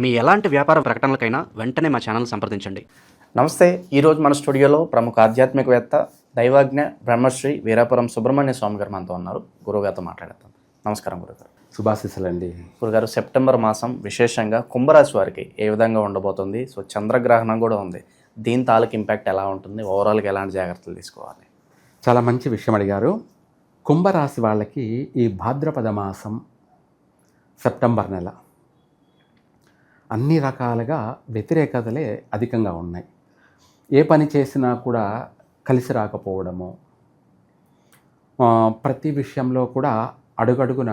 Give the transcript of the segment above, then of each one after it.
మీ ఎలాంటి వ్యాపార ప్రకటనలకైనా వెంటనే మా ఛానల్ సంప్రదించండి. నమస్తే ఈరోజు మన స్టూడియోలో ప్రముఖ ఆధ్యాత్మికవేత్త దైవజ్ఞ బ్రహ్మశ్రీ వీరాపురం సుబ్రహ్మణ్య స్వామి గారు మనతో ఉన్నారు. గురువుగారితో మాట్లాడతాం నమస్కారం గురుగారు శుభాశీస్సులండి. గురుగారు సెప్టెంబర్ మాసం విశేషంగా కుంభరాశి వారికి ఏ విధంగా ఉండబోతుంది? సో చంద్రగ్రహణం కూడా ఉంది. దీని తాలూకు ఇంపాక్ట్ ఎలా ఉంటుంది? ఓవరాల్గా ఎలాంటి జాగ్రత్తలు తీసుకోవాలి? చాలా మంచి విషయం అడిగారు. కుంభరాశి వాళ్ళకి ఈ భాద్రపద మాసం సెప్టెంబర్ నెల అన్ని రకాలుగా వ్యతిరేకతలే అధికంగా ఉన్నాయి. ఏ పని చేసినా కూడా కలిసి రాకపోవడము ప్రతి విషయంలో కూడా అడుగడుగున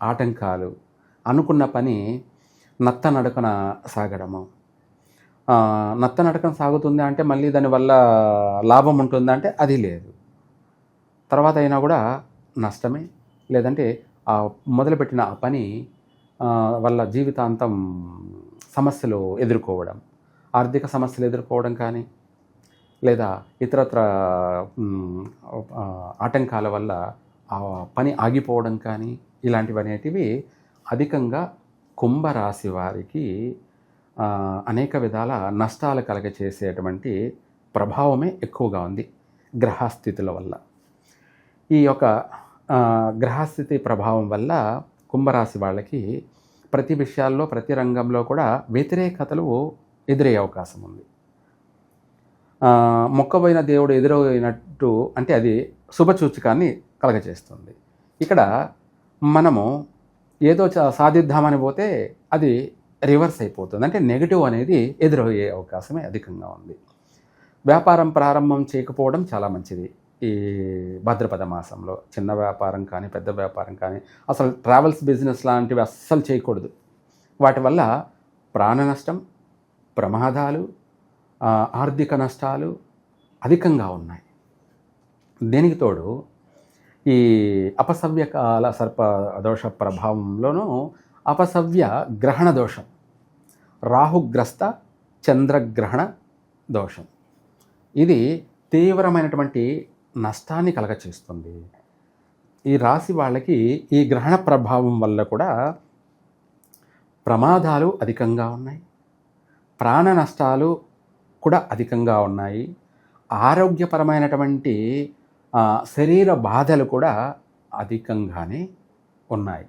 ఆటంకాలు అనుకున్న పని నత్త నడకన సాగడము. నత్త నడకన సాగుతుంది అంటే మళ్ళీ దానివల్ల లాభం ఉంటుందా అంటే అది లేదు. తర్వాత అయినా కూడా నష్టమే. లేదంటే ఆ మొదలుపెట్టిన ఆ పని వల్ల జీవితాంతం సమస్యలు ఎదుర్కోవడం ఆర్థిక సమస్యలు ఎదుర్కోవడం కానీ లేదా ఇతరత్ర ఆటంకాల వల్ల పని ఆగిపోవడం కానీ ఇలాంటివి అనేటివి అధికంగా కుంభరాశి వారికి అనేక విధాల నష్టాలు కలగచేసేటువంటి ప్రభావమే ఎక్కువగా ఉంది గ్రహస్థితుల వల్ల. ఈ యొక్క గ్రహస్థితి ప్రభావం వల్ల కుంభరాశి వాళ్ళకి ప్రతి విషయాల్లో ప్రతి రంగంలో కూడా వ్యతిరేకతలు ఎదురయ్యే అవకాశం ఉంది. మొక్కబోయిన దేవుడు ఎదురైనట్టు అంటే అది శుభసూచకాన్ని కలగజేస్తుంది. ఇక్కడ మనము ఏదో చ- సాధిద్దామని పోతే అది రివర్స్ అయిపోతుంది. అంటే నెగిటివ్ అనేది ఎదురయ్యే అవకాశమే అధికంగా ఉంది. వ్యాపారం ప్రారంభం చేయకపోవడం చాలా మంచిది. ఈ భద్రపద మాసంలో చిన్న వ్యాపారం కానీ పెద్ద వ్యాపారం కానీ అసలు ట్రావెల్స్ బిజినెస్ లాంటివి అస్సలు చేయకూడదు. వాటి వల్ల ప్రాణ నష్టం ప్రమాదాలు ఆర్థిక నష్టాలు అధికంగా ఉన్నాయి. దీనికి తోడు ఈ అపసవ్య కాల సర్ప దోష ప్రభావంలోనూ అపసవ్య గ్రహణ దోషం రాహుగ్రస్త చంద్రగ్రహణ దోషం. ఇది తీవ్రమైనటువంటి నష్టాన్ని కలగచేస్తుంది. ఈ రాశి వాళ్ళకి ఈ గ్రహణ ప్రభావం వల్ల కూడా ప్రమాదాలు అధికంగా ఉన్నాయి. ప్రాణ నష్టాలు కూడా అధికంగా ఉన్నాయి. ఆరోగ్యపరమైనటువంటి శరీర బాధలు కూడా అధికంగానే ఉన్నాయి.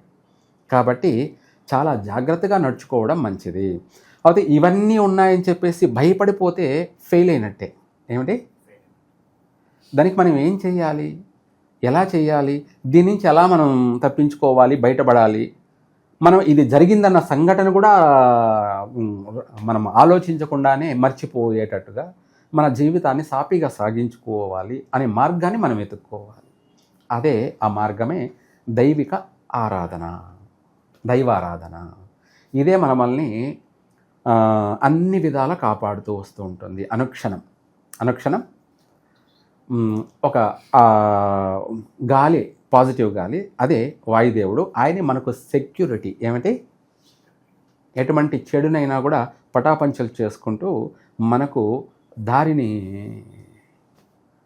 కాబట్టి చాలా జాగ్రత్తగా నడుచుకోవడం మంచిది. అయితే ఇవన్నీ ఉన్నాయని చెప్పేసి భయపడిపోతే ఫెయిల్ అయినట్టే. ఏమిటి? దానికి మనం ఏం చేయాలి? ఎలా చేయాలి? దీని నుంచి ఎలా మనం తప్పించుకోవాలి? బయటపడాలి? మనం ఇది జరిగిందన్న సంఘటన కూడా మనం ఆలోచించకుండానే మర్చిపోయేటట్టుగా మన జీవితాన్ని సాపిగా సాగించుకోవాలి అనే మార్గాన్ని మనం వెతుక్కోవాలి. అదే ఆ మార్గమే దైవిక ఆరాధన దైవారాధన. ఇదే మనల్ని అన్ని విధాలా కాపాడుతూ వస్తూ ఉంటుంది. అనుక్షణం. అనుక్షణం ఒక గాలి పాజిటివ్ గాలి అదే వాయుదేవుడు ఆయనే మనకు సెక్యూరిటీ ఏమిటి ఎటువంటి చెడునైనా కూడా పటాపంచలు చేసుకుంటూ మనకు దారిని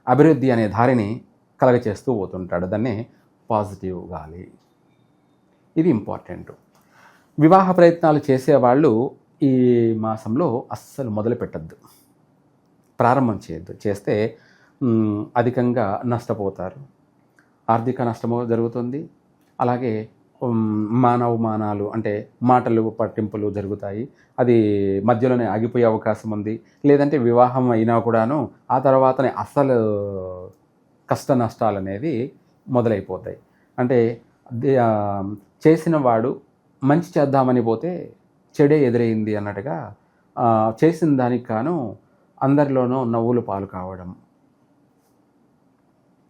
అభివృద్ధి అనే దారిని కలగచేస్తూ పోతుంటాడు. దాన్నే పాజిటివ్ గాలి. ఇది ఇంపార్టెంట్ వివాహ ప్రయత్నాలు చేసేవాళ్ళు ఈ మాసంలో అస్సలు మొదలు పెట్టద్దు ప్రారంభం చేయొద్దు. చేస్తే అధికంగా నష్టపోతారు. ఆర్థిక నష్టము జరుగుతుంది. అలాగే మానవమానాలు అంటే మాటలు పట్టింపులు జరుగుతాయి. అది మధ్యలోనే ఆగిపోయే అవకాశం ఉంది. లేదంటే వివాహం అయినా కూడాను ఆ తర్వాతనే అసలు కష్ట నష్టాలు అనేది మొదలైపోతాయి. అంటే చేసిన వాడు మంచి చేద్దామని పోతే చెడే ఎదురైంది అన్నట్టుగా చేసిన దానికి గాను అందరిలోనూ నవ్వులు పాలు కావడం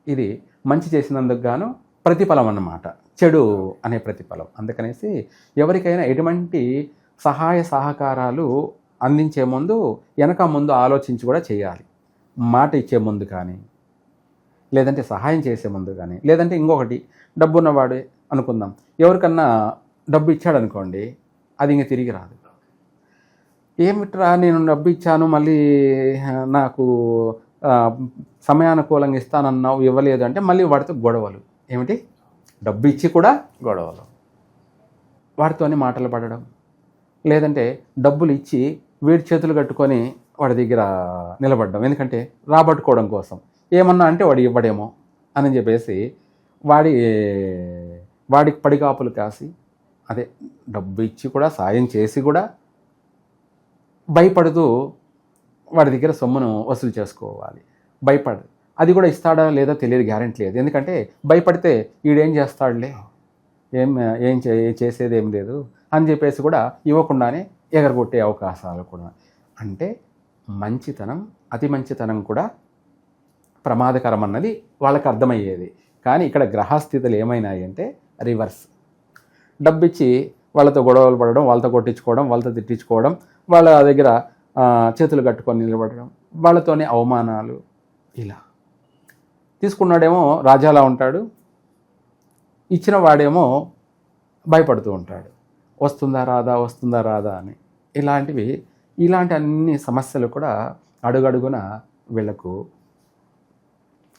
ఇది మంచి చేసినందుకు గాను ప్రతిఫలం అన్నమాట. చెడు అనే ప్రతిఫలం. అందుకనేసి ఎవరికైనా ఎటువంటి సహాయ సహకారాలు అందించే ముందు వెనక ముందు ఆలోచించి కూడా చేయాలి. మాట ఇచ్చే ముందు కానీ లేదంటే సహాయం చేసే ముందు కానీ లేదంటే ఇంకొకటి డబ్బు ఉన్నవాడు అనుకుందాం. ఎవరికన్నా డబ్బు ఇచ్చాడు అనుకోండి అది ఇంక తిరిగి రాదు. ఏమిట్రా నేను డబ్బు ఇచ్చాను మళ్ళీ నాకు సమయానుకూలంగా ఇస్తానన్నావు ఇవ్వలేదు అంటే మళ్ళీ వాడితో గొడవలు. ఏమిటి? డబ్బు ఇచ్చి కూడా గొడవలు. వాడితోనే మాటలు పడడం. లేదంటే డబ్బులు ఇచ్చి వీడి చేతులు కట్టుకొని వాడి దగ్గర నిలబడడం. ఎందుకంటే రాబట్టుకోవడం కోసం. ఏమన్నా అంటే వాడు ఇవ్వడేమో అని చెప్పేసి వాడి వాడికి పడిగాపులు కాసి అదే డబ్బు ఇచ్చి కూడా సాయం చేసి కూడా భయపడుతూ వాడి దగ్గర సొమ్మును వసూలు చేసుకోవాలి. భయపడ అది కూడా ఇస్తాడా లేదో తెలియదు గ్యారెంటీ లేదు. ఎందుకంటే భయపడితే వీడేం చేస్తాడులే? ఏం ఏం చే చేసేది ఏం లేదు అని చెప్పేసి కూడా ఇవ్వకుండానే ఎగరగొట్టే అవకాశాలు కూడా. అంటే మంచితనం అతి మంచితనం కూడా ప్రమాదకరం అన్నది వాళ్ళకి అర్థమయ్యేది. కానీ ఇక్కడ గ్రహస్థితులు ఏమైనాయి అంటే రివర్స్. డబ్బిచ్చి వాళ్ళతో గొడవలు పడడం వాళ్ళతో కొట్టించుకోవడం వాళ్ళతో తిట్టించుకోవడం వాళ్ళ దగ్గర చేతులు కట్టుకొని నిలబడడం వాళ్ళతోనే అవమానాలు. ఇలా. తీసుకున్నాడేమో రాజాలా ఉంటాడు. ఇచ్చిన వాడేమో భయపడుతూ ఉంటాడు. వస్తుందా రాదా వస్తుందా రాదా అని. ఇలాంటివి ఇలాంటి అన్ని సమస్యలు కూడా అడుగడుగున వీళ్ళకు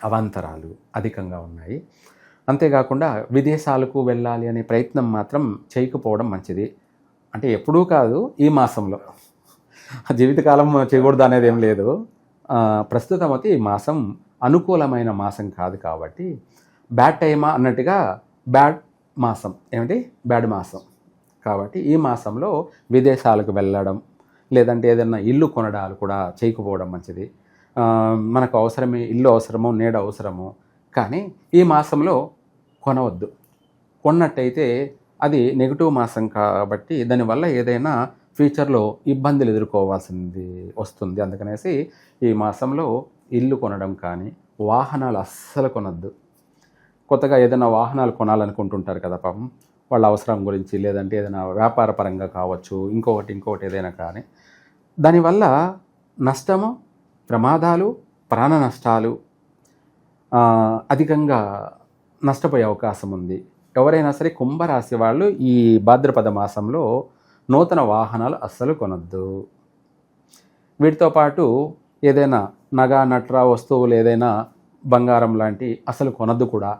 అవాంతరాలు అధికంగా ఉన్నాయి. అంతేకాకుండా విదేశాలకు వెళ్ళాలి అనే ప్రయత్నం మాత్రం చేయకపోవడం మంచిది. అంటే ఎప్పుడూ కాదు ఈ మాసంలో. జీవితకాలం చేయకూడదు అనేది ఏం లేదు. ప్రస్తుతం అయితే ఈ మాసం అనుకూలమైన మాసం కాదు కాబట్టి బ్యాడ్ టైమా అన్నట్టుగా బ్యాడ్ మాసం. ఏమిటి బ్యాడ్ మాసం. కాబట్టి ఈ మాసంలో విదేశాలకు వెళ్ళడం లేదంటే ఏదైనా ఇల్లు కొనడాలు కూడా చేయకపోవడం మంచిది. మనకు అవసరమే ఇల్లు అవసరము నీడ అవసరము కానీ ఈ మాసంలో కొనవద్దు. కొన్నట్టయితే అది నెగిటివ్ మాసం కాబట్టి దానివల్ల ఏదైనా ఫ్యూచర్లో ఇబ్బందులు ఎదుర్కోవాల్సింది వస్తుంది. అందుకనేసి ఈ మాసంలో ఇల్లు కొనడం కానీ వాహనాలు అస్సలు కొనద్దు. కొత్తగా ఏదైనా వాహనాలు కొనాలనుకుంటుంటారు కదా పాపం. వాళ్ళ అవసరం గురించి లేదంటే ఏదైనా వ్యాపార పరంగా కావచ్చు ఇంకొకటి ఇంకొకటి ఏదైనా కానీ. దానివల్ల నష్టము ప్రమాదాలు ప్రాణ నష్టాలు అధికంగా నష్టపోయే అవకాశం ఉంది. ఎవరైనా సరే కుంభరాశి వాళ్ళు ఈ భాద్రపద మాసంలో నూతన వాహనాలు అస్సలు కొనొద్దు. వీటితో పాటు ఏదైనా నగ నట్రా వస్తువులు ఏదైనా బంగారం లాంటి అసలు కొనద్దు కూడా.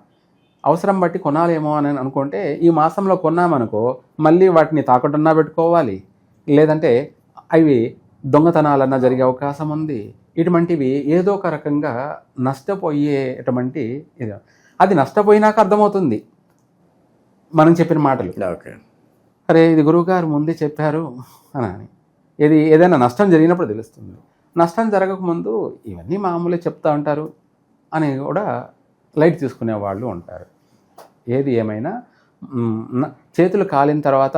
అవసరం బట్టి కొనాలేమో అని అనుకుంటే ఈ మాసంలో కొన్నామనుకో మళ్ళీ వాటిని తాకట్టున్నా పెట్టుకోవాలి. లేదంటే అవి దొంగతనాలన్నా జరిగే అవకాశం ఉంది. ఇటువంటివి ఏదో ఒక రకంగా నష్టపోయేటువంటి అది నష్టపోయినాక అర్థమవుతుంది. మనం చెప్పిన మాటలు. ఓకే. అరే ఇది గురువుగారు ముందే చెప్పారు అని అని. ఇది ఏదైనా నష్టం జరిగినప్పుడు తెలుస్తుంది. నష్టం జరగకముందు ఇవన్నీ మామూలే చెప్తా ఉంటారు అని కూడా లైట్ తీసుకునే వాళ్ళు ఉంటారు. ఏది ఏమైనా చేతులు కాలిన తర్వాత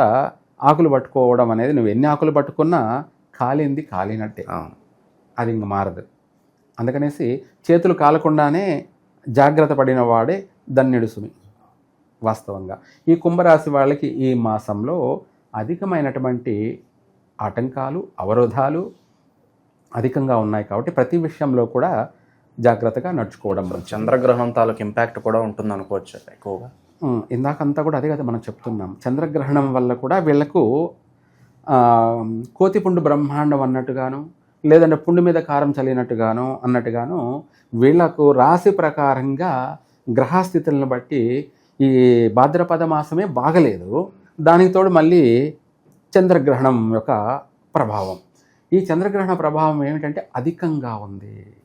ఆకులు పట్టుకోవడం అనేది నువ్వు ఎన్ని ఆకులు పట్టుకున్నా కాలింది కాలినట్టే. అది ఇంక మారదు. అందుకనేసి చేతులు కాలకుండానే జాగ్రత్త పడిన వాడే ధన్యుడు సుమి. వాస్తవంగా. ఈ కుంభరాశి వాళ్ళకి ఈ మాసంలో అధికమైనటువంటి ఆటంకాలు అవరోధాలు అధికంగా ఉన్నాయి కాబట్టి ప్రతి విషయంలో కూడా జాగ్రత్తగా నడుచుకోవడం. చంద్రగ్రహణం తాలూకు ఇంపాక్ట్ కూడా ఉంటుంది అనుకోవచ్చు ఎక్కువగా ఇందాకంతా కూడా అదే కదా మనం చెప్తున్నాం. చంద్రగ్రహణం వల్ల కూడా వీళ్ళకు ఆ, కోతిపుండు బ్రహ్మాండం అన్నట్టుగాను లేదంటే పుండు మీద కారం చల్లినట్టుగాను అన్నట్టుగాను వీళ్ళకు రాశి ప్రకారంగా గ్రహస్థితులను బట్టి ఈ భాద్రపద మాసమే బాగలేదు. దానికి తోడు మళ్ళీ చంద్రగ్రహణం యొక్క ప్రభావం. ఈ చంద్రగ్రహణ ప్రభావం ఏమిటంటే అధికంగా ఉంది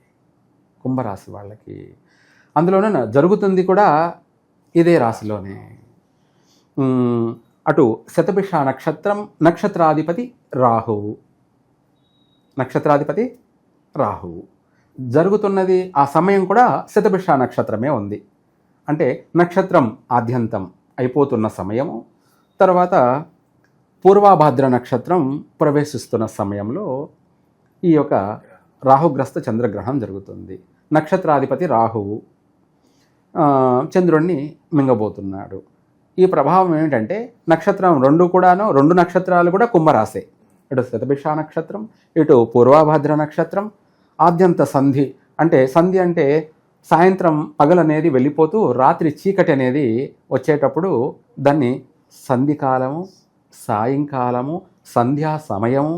కుంభరాశి వాళ్ళకి. అందులోనే జరుగుతుంది కూడా ఇదే రాశిలోనే. అటు శతభిష నక్షత్రం నక్షత్రాధిపతి రాహువు నక్షత్రాధిపతి రాహువు జరుగుతున్నది ఆ సమయం కూడా శతభిష నక్షత్రమే ఉంది. అంటే నక్షత్రం ఆద్యంతం అయిపోతున్న సమయము తర్వాత పూర్వాభాద్ర నక్షత్రం ప్రవేశిస్తున్న సమయంలో ఈ యొక్క రాహుగ్రస్త చంద్రగ్రహణం జరుగుతుంది. నక్షత్రాధిపతి రాహువు చంద్రుణ్ణి మింగబోతున్నాడు. ఈ ప్రభావం ఏమిటంటే నక్షత్రం రెండు కూడాను రెండు నక్షత్రాలు కూడా కుంభరాశే. ఇటు శతభిష నక్షత్రం ఇటు పూర్వాభాద్ర నక్షత్రం ఆద్యంత సంధి అంటే సంధి అంటే సాయంత్రం పగలనేది వెళ్ళిపోతూ రాత్రి చీకటి అనేది వచ్చేటప్పుడు దాన్ని సంధి కాలము సాయంకాలము సంధ్యా సమయము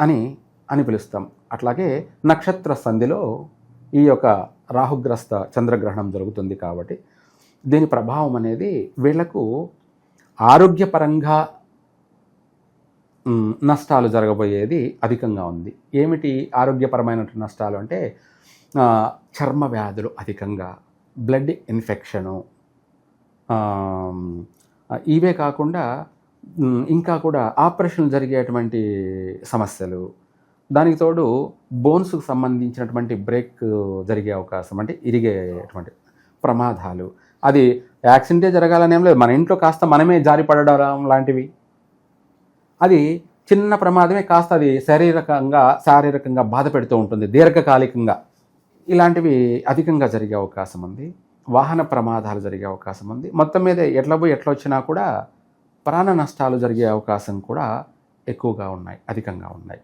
అని అని పిలుస్తాం. అట్లాగే నక్షత్ర సంధిలో ఈ యొక్క రాహుగ్రస్త చంద్రగ్రహణం జరుగుతుంది కాబట్టి దీని ప్రభావం అనేది వీళ్ళకు ఆరోగ్యపరంగా నష్టాలు జరగబోయేది అధికంగా ఉంది. ఏమిటి ఆరోగ్యపరమైన నష్టాలు అంటే చర్మ వ్యాధులు అధికంగా బ్లడ్ ఇన్ఫెక్షను ఇవే కాకుండా ఇంకా కూడా ఆపరేషన్ జరిగేటువంటి సమస్యలు. దానికి తోడు బోన్స్కు సంబంధించినటువంటి బ్రేక్ జరిగే అవకాశం అంటే ఇరిగేటువంటి ప్రమాదాలు. అది యాక్సిడెంటే జరగాలని లేదు. మన ఇంట్లో కాస్త మనమే జారి పడడం లాంటివి. అది చిన్న ప్రమాదమే కాస్త అది శారీరకంగా శారీరకంగా బాధ పెడుతూ ఉంటుంది. దీర్ఘకాలికంగా. ఇలాంటివి అధికంగా జరిగే అవకాశం ఉంది. వాహన ప్రమాదాలు జరిగే అవకాశం ఉంది. మొత్తం మీద ఎట్లా పోయి ఎట్లా వచ్చినా కూడా ప్రాణ నష్టాలు జరిగే అవకాశం కూడా ఎక్కువగా ఉన్నాయి అధికంగా ఉన్నాయి.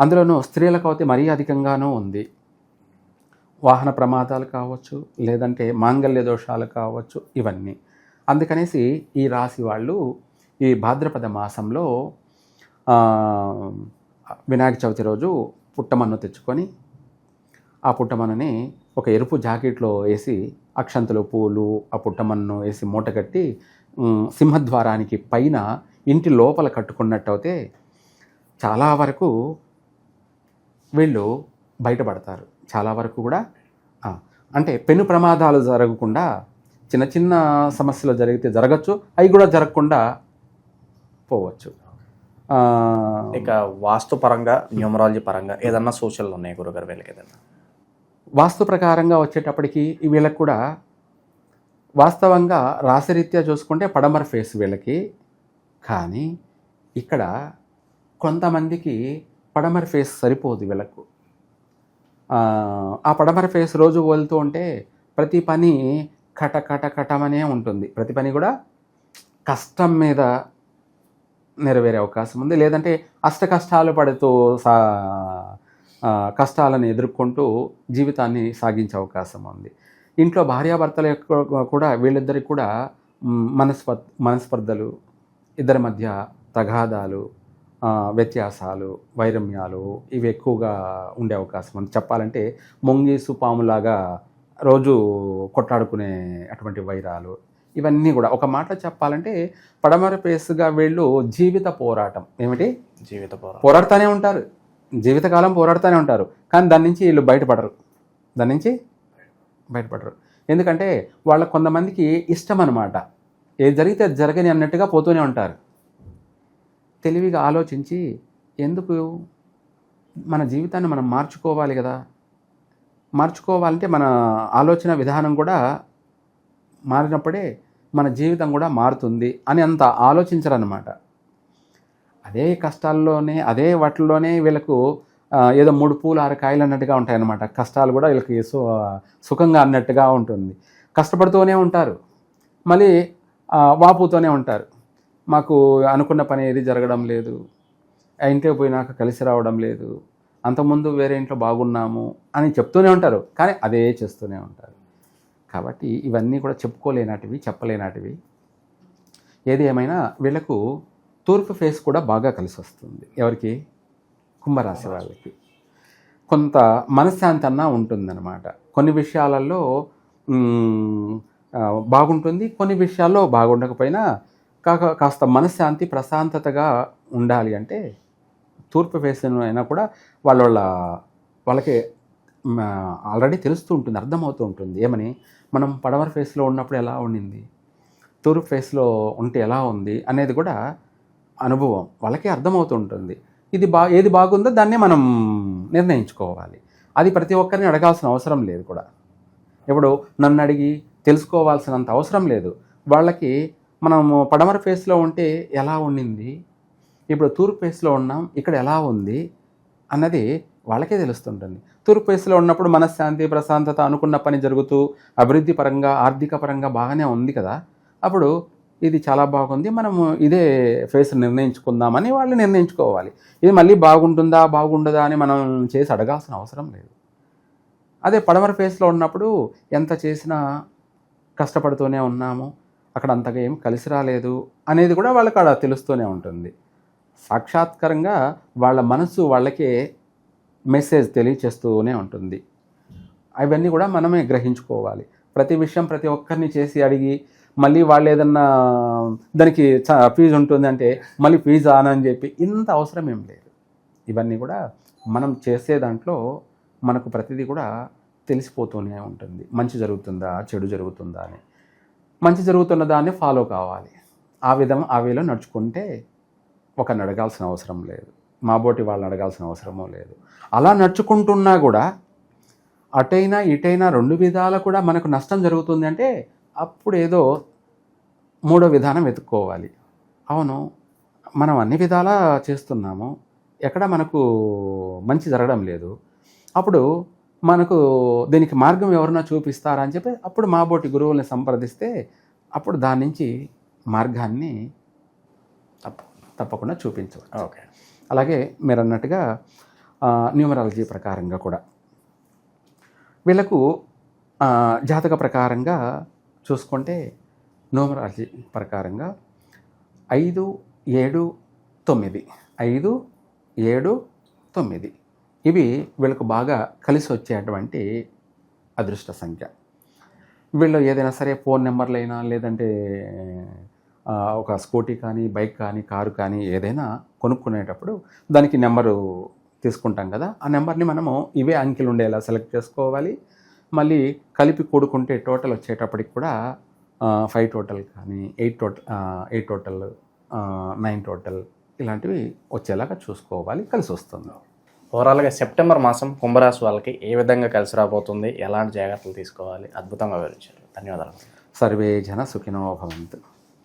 అందులోనూ స్త్రీలకు అయితే మరీ అధికంగానూ ఉంది. వాహన ప్రమాదాలు కావచ్చు లేదంటే మాంగల్య దోషాలు కావచ్చు ఇవన్నీ. అందుకనేసి ఈ రాశి వాళ్ళు ఈ భాద్రపద మాసంలో వినాయక చవితి రోజు పుట్టమన్ను తెచ్చుకొని ఆ పుట్టమన్నని ఒక ఎరుపు జాకెట్లో వేసి అక్షంతలు పూలు ఆ పుట్టమన్ను వేసి మూట కట్టి సింహద్వారానికి పైన ఇంటి లోపల కట్టుకున్నట్టయితే చాలా వరకు వీళ్ళు బయటపడతారు. చాలా వరకు కూడా అంటే పెను ప్రమాదాలు జరగకుండా చిన్న చిన్న సమస్యలు జరిగితే జరగచ్చు అవి కూడా జరగకుండా పోవచ్చు. ఇక వాస్తు పరంగా న్యూమరాలజీ పరంగా ఏదన్నా సూచనలు ఉన్నాయి గురుగారు వీళ్ళకి ఏదన్నా? వాస్తు ప్రకారంగా వచ్చేటప్పటికి వీళ్ళకి కూడా వాస్తవంగా రాశిరీత్యా చూసుకుంటే పడమర ఫేస్ వీళ్ళకి. కానీ ఇక్కడ కొంతమందికి పడమర ఫేస్ సరిపోదు వీళ్ళకు. ఆ, పడమర ఫేస్ రోజు వెళ్తూ ఉంటే ప్రతి పని కట కట కటమనే ఉంటుంది. ప్రతి పని కూడా కష్టం మీద నెరవేరే అవకాశం ఉంది. లేదంటే అష్ట కష్టాలు పడుతూ సా కష్టాలను ఎదుర్కొంటూ జీవితాన్ని సాగించే అవకాశం ఉంది. ఇంట్లో భార్యాభర్తల యొక్క కూడా వీళ్ళిద్దరికి కూడా మనస్ప మనస్పర్ధలు ఇద్దరి మధ్య తగాదాలు వ్యత్యాసాలు వైరమ్యాలు ఇవి ఎక్కువగా ఉండే అవకాశం ఉంది. చెప్పాలంటే మొంగీసు పాములాగా రోజు కొట్లాడుకునే అటువంటి వైరాలు ఇవన్నీ కూడా. ఒక మాట చెప్పాలంటే పడమర పేసుగా వీళ్ళు జీవిత పోరాటం. ఏమిటి? జీవిత పోరాటం. పోరాడుతూనే ఉంటారు. జీవితకాలం పోరాడుతూనే ఉంటారు. కానీ దాని నుంచి వీళ్ళు బయటపడరు. దాని నుంచి బయటపడరు. ఎందుకంటే వాళ్ళ కొంతమందికి ఇష్టం అనమాట ఏది జరిగితే అది జరగని అన్నట్టుగా పోతూనే ఉంటారు. తెలివిగా ఆలోచించి ఎందుకు మన జీవితాన్ని మనం మార్చుకోవాలి కదా? మార్చుకోవాలంటే మన ఆలోచన విధానం కూడా మారినప్పుడే మన జీవితం కూడా మారుతుంది అని అంత ఆలోచించరన్నమాట. అదే కష్టాల్లోనే అదే వాటిల్లోనే వీళ్ళకు ఏదో మూడు పూలు ఆరు కాయలు అన్నట్టుగా ఉంటాయన్నమాట. కష్టాలు కూడా వీళ్ళకి సు సుఖంగా అన్నట్టుగా ఉంటుంది. కష్టపడుతూనే ఉంటారు. మళ్ళీ వాపుతోనే వాపుతూనే ఉంటారు. మాకు అనుకున్న పని ఏది జరగడం లేదు. ఆ ఇంటికి పోయినాక కలిసి రావడం లేదు. అంతకుముందు వేరే ఇంట్లో బాగున్నాము అని చెప్తూనే ఉంటారు. కానీ అదే చేస్తూనే ఉంటారు. కాబట్టి ఇవన్నీ కూడా చెప్పుకోలేనటివి చెప్పలేనటివి. ఏది ఏమైనా వీళ్ళకు తూర్పు ఫేస్ కూడా బాగా కలిసి వస్తుంది. ఎవరికి? కుంభరాశి వాళ్ళకి. కొంత మనశ్శాంతి అన్న ఉంటుందన్నమాట. కొన్ని విషయాలలో బాగుంటుంది. కొన్ని విషయాల్లో బాగుండకపోయినా కాక కాస్త మనశ్శాంతి ప్రశాంతతగా ఉండాలి అంటే తూర్పు ఫేస్ అయినా కూడా వాళ్ళ వాళ్ళ వాళ్ళకి ఆల్రెడీ తెలుస్తూ ఉంటుంది అర్థమవుతూ ఉంటుంది. ఏమని? మనం పడమర ఫేస్లో ఉన్నప్పుడు ఎలా ఉండింది? తూర్పు ఫేస్లో ఉంటే ఎలా ఉంది? అనేది కూడా అనుభవం వాళ్ళకి అర్థమవుతుంటుంది. ఇది బా ఏది బాగుందో దాన్నే మనం నిర్ణయించుకోవాలి. అది ప్రతి ఒక్కరిని అడగాల్సిన అవసరం లేదు కూడా. ఇప్పుడు నన్ను అడిగి తెలుసుకోవాల్సినంత అవసరం లేదు. వాళ్ళకి మనము పడమర ఫేస్లో ఉంటే ఎలా ఉండింది? ఇప్పుడు తూర్పు ఫేస్లో ఉన్నాం ఇక్కడ ఎలా ఉంది? అన్నది వాళ్ళకే తెలుస్తుంటుంది. తూర్పు ఫేస్లో ఉన్నప్పుడు మనశ్శాంతి ప్రశాంతత అనుకున్న పని జరుగుతూ అభివృద్ధి పరంగా ఆర్థిక పరంగా బాగానే ఉంది కదా. అప్పుడు ఇది చాలా బాగుంది మనము ఇదే ఫేస్ నిర్ణయించుకుందామని వాళ్ళు నిర్ణయించుకోవాలి. ఇది మళ్ళీ బాగుంటుందా బాగుండదా అని మనం చేసి అడగాల్సిన అవసరం లేదు. అదే పడమర ఫేస్లో ఉన్నప్పుడు ఎంత చేసినా కష్టపడుతూనే ఉన్నాము అక్కడ అంతగా ఏం కలిసి రాలేదు అనేది కూడా వాళ్ళకి అక్కడ తెలుస్తూనే ఉంటుంది. సాక్షాత్కారంగా వాళ్ళ మనసు వాళ్ళకే మెసేజ్ తెలియచేస్తూనే ఉంటుంది. అవన్నీ కూడా మనమే గ్రహించుకోవాలి. ప్రతి విషయం ప్రతి ఒక్కరిని చేసి అడిగి మళ్ళీ వాళ్ళు ఏదన్నా దానికి చ- ఫీజు ఉంటుంది అంటే మళ్ళీ ఫీజు ఆనని చెప్పి ఇంత అవసరం ఏం లేదు. ఇవన్నీ కూడా మనం చేసే దాంట్లో మనకు ప్రతిదీ కూడా తెలిసిపోతూనే ఉంటుంది. మంచి జరుగుతుందా? చెడు జరుగుతుందా అని. మంచి జరుగుతున్న దాన్ని ఫాలో కావాలి. ఆ విధం ఆ వేలో నడుచుకుంటే ఒక అడగాల్సిన అవసరం లేదు. మా బోటి వాళ్ళని అడగాల్సిన అవసరమూ లేదు. అలా నడుచుకుంటున్నా కూడా అటైనా ఇటైనా రెండు విధాల కూడా మనకు నష్టం జరుగుతుంది అంటే అప్పుడు ఏదో మూడో విధానం వెతుక్కోవాలి. అవును మనం అన్ని విధాలా చేస్తున్నాము. ఎక్కడ మనకు మంచి జరగడం లేదు. అప్పుడు మనకు దీనికి మార్గం ఎవరన్నా చూపిస్తారా అని చెప్పి అప్పుడు మా బోటి గురువుల్ని సంప్రదిస్తే అప్పుడు దాని నుంచి మార్గాన్ని తప్ప తప్పకుండా చూపించవచ్చు. ఓకే. అలాగే మీరు అన్నట్టుగా న్యూమరాలజీ ప్రకారంగా కూడా. వీళ్ళకు జాతక ప్రకారంగా చూసుకుంటే నోమరాజీ ప్రకారంగా ఐదు ఏడు తొమ్మిది. ఐదు ఏడు తొమ్మిది. ఇవి వీళ్ళకు బాగా కలిసి వచ్చేటువంటి అదృష్ట సంఖ్య. వీళ్ళు ఏదైనా సరే ఫోన్ నెంబర్లైనా లేదంటే ఒక స్కూటీ కానీ బైక్ కానీ కారు కానీ ఏదైనా కొనుక్కునేటప్పుడు దానికి నెంబరు తీసుకుంటాం కదా. ఆ నెంబర్ని మనము ఇవే అంకెలు ఉండేలా సెలెక్ట్ చేసుకోవాలి. మళ్ళీ కలిపి కూడుకుంటే టోటల్ వచ్చేటప్పటికి కూడా ఫైవ్ టోటల్ కానీ eight total eight total nine total ఇలాంటివి వచ్చేలాగా చూసుకోవాలి కలిసి వస్తుంది. ఓవరాల్గా సెప్టెంబర్ మాసం కుంభరాశి వాళ్ళకి ఏ విధంగా కలిసి రాబోతుంది ఎలాంటి జాగ్రత్తలు తీసుకోవాలి అద్భుతంగా వివరించారు. ధన్యవాదాలు. సర్వే జన సుఖినో భవంతు.